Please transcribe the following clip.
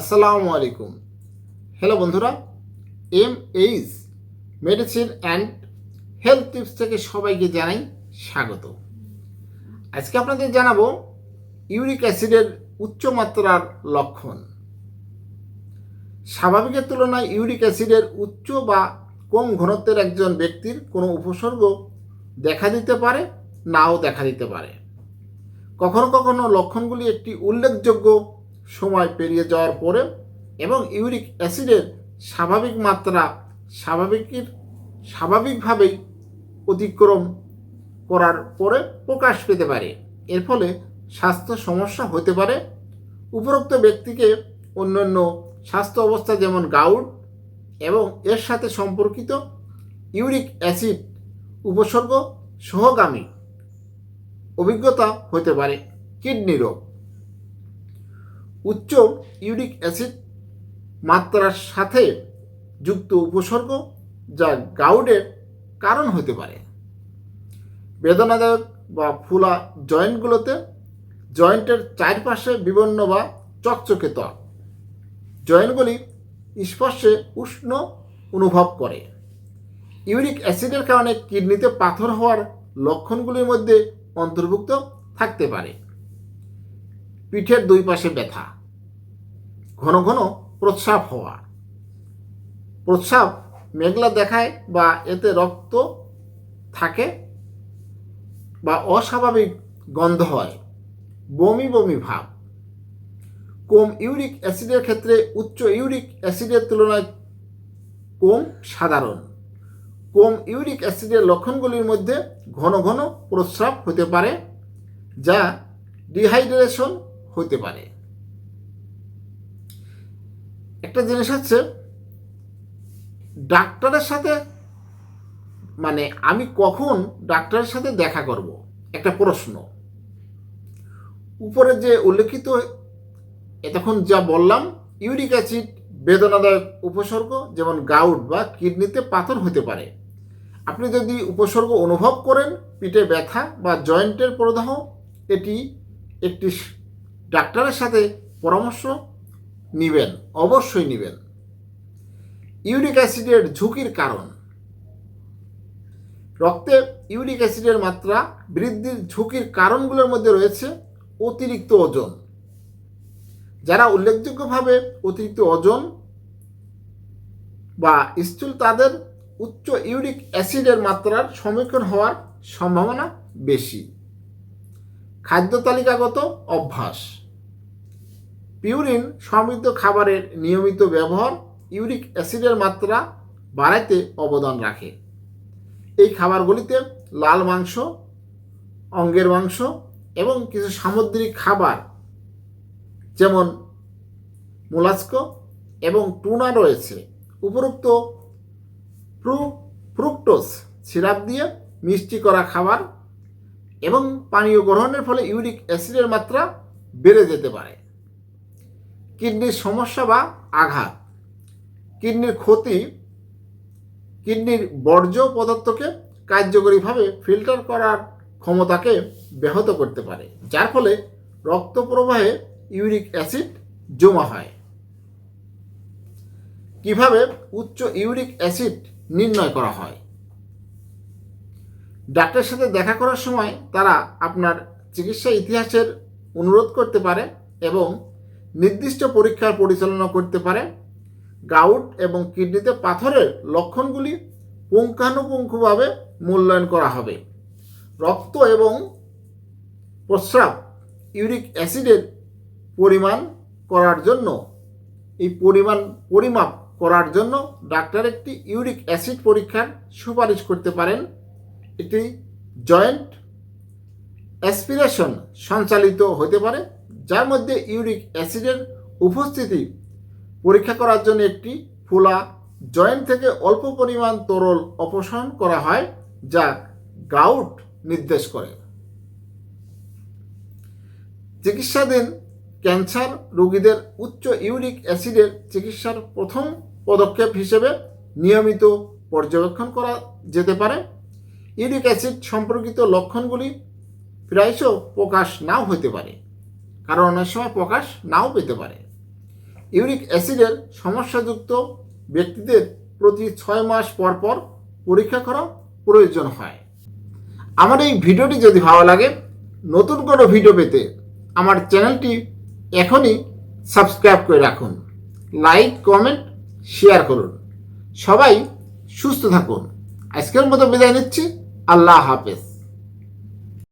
আসসালামু আলাইকুম। হ্যালো বন্ধুরা M H medicine and health tips থেকে সবাইকে জানাই স্বাগত। আজকে আপনাদের জানাব ইউরিক অ্যাসিডের উচ্চ মাত্রার লক্ষণ। স্বাভাবিকের তুলনায় ইউরিক অ্যাসিডের উচ্চ বা কম ঘনত্বের একজন ব্যক্তির কোনো উপসর্গ দেখা দিতে পারে, নাও দেখা দিতে পারে। কখনো কখনো লক্ষণগুলি একটি উল্লেখযোগ্য সময় পেরিয়ে যাওয়ার পরে এবং ইউরিক অ্যাসিডের স্বাভাবিক মাত্রা স্বাভাবিকের স্বাভাবিকভাবেই অতিক্রম করার পরে প্রকাশ পেতে পারে। এর ফলে স্বাস্থ্য সমস্যা হতে পারে। উপরোক্ত ব্যক্তিকে অন্যান্য স্বাস্থ্য অবস্থা যেমন গাউট এবং এর সাথে সম্পর্কিত ইউরিক অ্যাসিড উপসর্গ সহগামী অভিজ্ঞতা হতে পারে কিডনি রোগ। উচ্চ ইউরিক অ্যাসিড মাত্রার সাথে যুক্ত উপসর্গ যা গাউডের কারণ হতে পারে। বেদনাদায়ক বা ফুলা জয়েন্টগুলোতে জয়েন্টের চারপাশে বিভিন্ন বা চকচকে ত্বক। জয়েন্টগুলি স্পর্শে উষ্ণ অনুভব করে। ইউরিক অ্যাসিডের কারণে কিডনিতে পাথর হওয়ার লক্ষণগুলির মধ্যে অন্তর্ভুক্ত থাকতে পারে। পিঠের দুই পাশে ব্যথা। ঘন ঘন প্রস্রাব হওয়া। প্রস্রাব মেঘলা দেখায় বা এতে রক্ত থাকে বা অস্বাভাবিক গন্ধ হয়। বমি বমি ভাব। কম ইউরিক অ্যাসিডের ক্ষেত্রে উচ্চ ইউরিক অ্যাসিডের তুলনায় কম সাধারণ? কম ইউরিক অ্যাসিডের লক্ষণগুলির মধ্যে ঘন ঘন প্রস্রাব হতে পারে, যা ডিহাইড্রেশন হতে পারে। একটা জিনিস হচ্ছে, ডাক্তারের সাথে মানে আমি কখন ডাক্তারের সাথে দেখা করব? একটা প্রশ্ন। উপরে যে উল্লেখিত, এতক্ষণ যা বললাম, ইউরিক অ্যাসিড বেদনাদায়ক উপসর্গ, যেমন গাউট বা কিডনিতে পাথর হতে পারে। আপনি যদি উপসর্গ অনুভব করেন, পিঠে ব্যথা বা জয়েন্টের প্রদাহ, এটি একটি ডাক্তারের সাথে পরামর্শ নেবেন, অবশ্যই নেবেন। ইউরিক অ্যাসিডের ঝুঁকির কারণ। রক্তে ইউরিক অ্যাসিডের মাত্রা বৃদ্ধির ঝুঁকির কারণগুলোর মধ্যে রয়েছে অতিরিক্ত ওজন। যারা উল্লেখযোগ্যভাবে অতিরিক্ত ওজন বা স্থূল তাদের উচ্চ ইউরিক অ্যাসিডের মাত্রার সম্মুখীন হওয়ার সম্ভাবনা বেশি। খাদ্য তালিকাগত অভ্যাস। পিউরিন সমৃদ্ধ খাবারের নিয়মিত ব্যবহার ইউরিক অ্যাসিডের মাত্রা বাড়াইতে অবদান রাখে। এই খাবারগুলিতে লাল মাংস, অঙ্গের মাংস এবং কিছু সামুদ্রিক খাবার যেমন মোলাস্ক এবং টুনা রয়েছে। উপরোক্ত ফ্রু ফ্রুক্টোজ, সিরাপ দিয়ে মিষ্টি করা খাবার এবং পানীয় গ্রহণের ফলে ইউরিক অ্যাসিডের মাত্রা বেড়ে যেতে পারে। কিডনির সমস্যা বা আঘাত। কিডনির ক্ষতি, কিডনির বর্জ্য পদার্থকে কার্যকরীভাবে ফিল্টার করার ক্ষমতাকে ব্যাহত করতে পারে, যার ফলে রক্ত প্রবাহে ইউরিক অ্যাসিড জমা হয়। কীভাবে উচ্চ ইউরিক অ্যাসিড নির্ণয় করা হয়? ডাক্তারের সাথে দেখা করার সময় তারা আপনার চিকিৎসা ইতিহাসের অনুরোধ করতে পারে এবং নির্দিষ্ট পরীক্ষার পরিচালনা করতে পারে। গাউট এবং কিডনিতে পাথরের লক্ষণগুলি পুঙ্খানুপুঙ্খভাবে মূল্যায়ন করা হবে। রক্ত এবং প্রস্রাব ইউরিক অ্যাসিডের পরিমাণ করার জন্য, এই পরিমাণ, পরিমাপ করার জন্য ডাক্তার একটি ইউরিক অ্যাসিড পরীক্ষার সুপারিশ করতে পারেন। এটি জয়েন্ট অ্যাসপিরেশন সঞ্চালিত হতে পারে। যার মধ্যে ইউরিক অ্যাসিডের উপস্থিতি পরীক্ষা করার জন্য একটি ফোলা জয়েন্ট থেকে অল্প পরিমাণ তরল অপসারণ করা হয়, যা গাউট নির্দেশ করে। চিকিৎসাধীন ক্যান্সার রোগীদের উচ্চ ইউরিক অ্যাসিডের চিকিৎসার প্রথম পদক্ষেপ হিসেবে নিয়মিত পর্যবেক্ষণ করা যেতে পারে। ইউরিক অ্যাসিড সম্পর্কিত লক্ষণগুলি প্রায়শ প্রকাশ নাও হতে পারে। কারণ অনেক সময় প্রকাশ নাও পেতে পারে। ইউরিক অ্যাসিডের সমস্যাযুক্ত ব্যক্তিদের প্রতি ছয় মাস পর পর পরীক্ষা করা প্রয়োজন হয়। আমার এই ভিডিওটি যদি ভালো লাগে, নতুন কোনো ভিডিও পেতে আমার চ্যানেলটি এখনই সাবস্ক্রাইব করে রাখুন। লাইক, কমেন্ট, শেয়ার করুন। সবাই সুস্থ থাকুন। আজকের মতো বিদায় নিচ্ছি। আল্লাহ হাফেজ।